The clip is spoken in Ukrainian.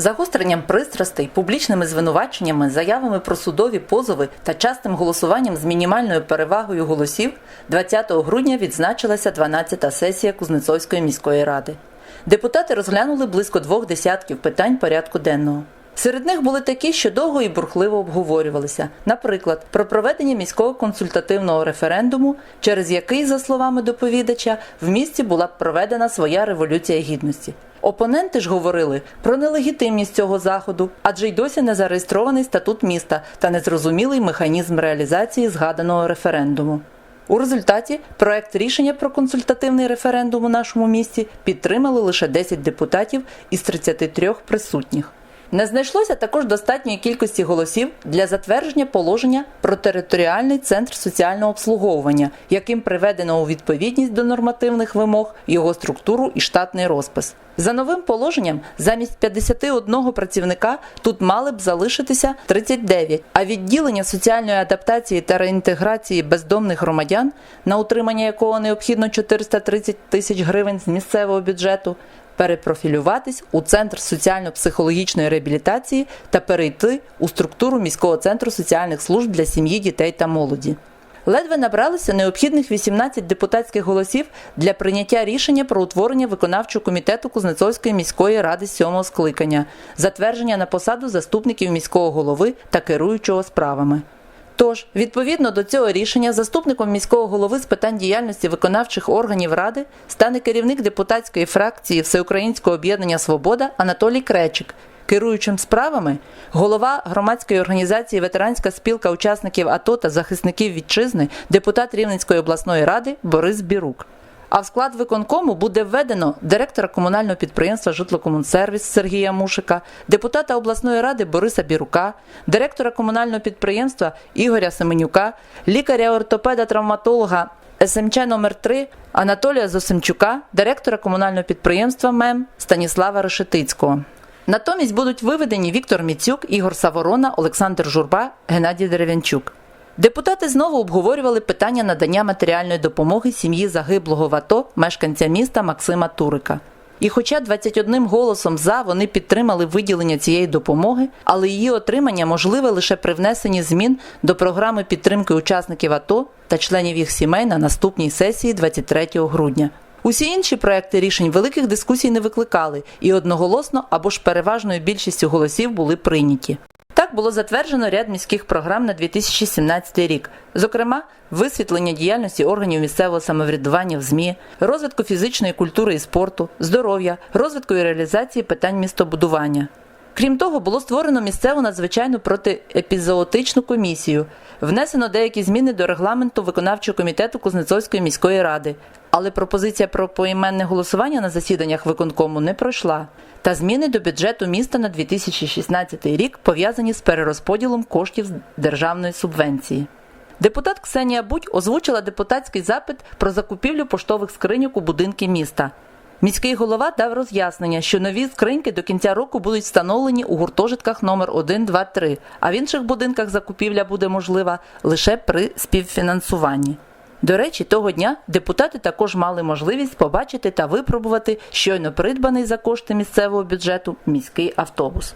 Загостренням пристрастей, публічними звинуваченнями, заявами про судові позови та частим голосуванням з мінімальною перевагою голосів 20 грудня відзначилася 12-та сесія Кузнецовської міської ради. Депутати розглянули близько двох десятків питань порядку денного. Серед них були такі, що довго і бурхливо обговорювалися. Наприклад, про проведення міського консультативного референдуму, через який, за словами доповідача, в місті була б проведена своя революція гідності. Опоненти ж говорили про нелегітимність цього заходу, адже й досі не зареєстрований статут міста та незрозумілий механізм реалізації згаданого референдуму. У результаті проект рішення про консультативний референдум у нашому місті підтримали лише 10 депутатів із 33 присутніх. Не знайшлося також достатньої кількості голосів для затвердження положення про територіальний центр соціального обслуговування, яким приведено у відповідність до нормативних вимог його структуру і штатний розпис. За новим положенням, замість 51 працівника тут мали б залишитися 39, а відділення соціальної адаптації та реінтеграції бездомних громадян, на утримання якого необхідно 430 тисяч гривень з місцевого бюджету, перепрофілюватись у центр соціально-психологічної реабілітації та перейти у структуру міського центру соціальних служб для сім'ї, дітей та молоді. Ледве набралися необхідних 18 депутатських голосів для прийняття рішення про утворення виконавчого комітету Кузнецовської міської ради сьомого скликання, затвердження на посаду заступників міського голови та керуючого справами. Тож, відповідно до цього рішення, заступником міського голови з питань діяльності виконавчих органів ради стане керівник депутатської фракції Всеукраїнського об'єднання Свобода Анатолій Кречик. Керуючим справами голова громадської організації Ветеранська спілка учасників АТО та захисників вітчизни, депутат Рівненської обласної ради Борис Бірук. А в склад виконкому буде введено директора комунального підприємства Житлокомунсервіс Сергія Мушика, депутата обласної ради Бориса Бірука, директора комунального підприємства Ігоря Семенюка, лікаря-ортопеда-травматолога СМЧ номер 3 Анатолія Зосимчука, директора комунального підприємства МЕМ Станіслава Решетицького. Натомість будуть виведені Віктор Міцюк, Ігор Саворона, Олександр Журба, Геннадій Дерев'янчук. Депутати знову обговорювали питання надання матеріальної допомоги сім'ї загиблого в АТО мешканця міста Максима Турика. І хоча 21 голосом за вони підтримали виділення цієї допомоги, але її отримання можливе лише при внесенні змін до програми підтримки учасників АТО та членів їх сімей на наступній сесії 23 грудня. Усі інші проекти рішень великих дискусій не викликали і одноголосно або ж переважною більшістю голосів були прийняті. Так було затверджено ряд міських програм на 2017 рік, зокрема, висвітлення діяльності органів місцевого самоврядування в ЗМІ, розвитку фізичної культури і спорту, здоров'я, розвитку і реалізації питань містобудування. Крім того, було створено місцеву надзвичайну протиепізоотичну комісію, внесено деякі зміни до регламенту виконавчого комітету Кузнецовської міської ради, але пропозиція про поіменне голосування на засіданнях виконкому не пройшла. Та зміни до бюджету міста на 2016 рік пов'язані з перерозподілом коштів з державної субвенції. Депутат Ксенія Будь озвучила депутатський запит про закупівлю поштових скриньок у будинки міста. Міський голова дав роз'яснення, що нові скриньки до кінця року будуть встановлені у гуртожитках номер 1, 2, 3, а в інших будинках закупівля буде можлива лише при співфінансуванні. До речі, того дня депутати також мали можливість побачити та випробувати щойно придбаний за кошти місцевого бюджету міський автобус.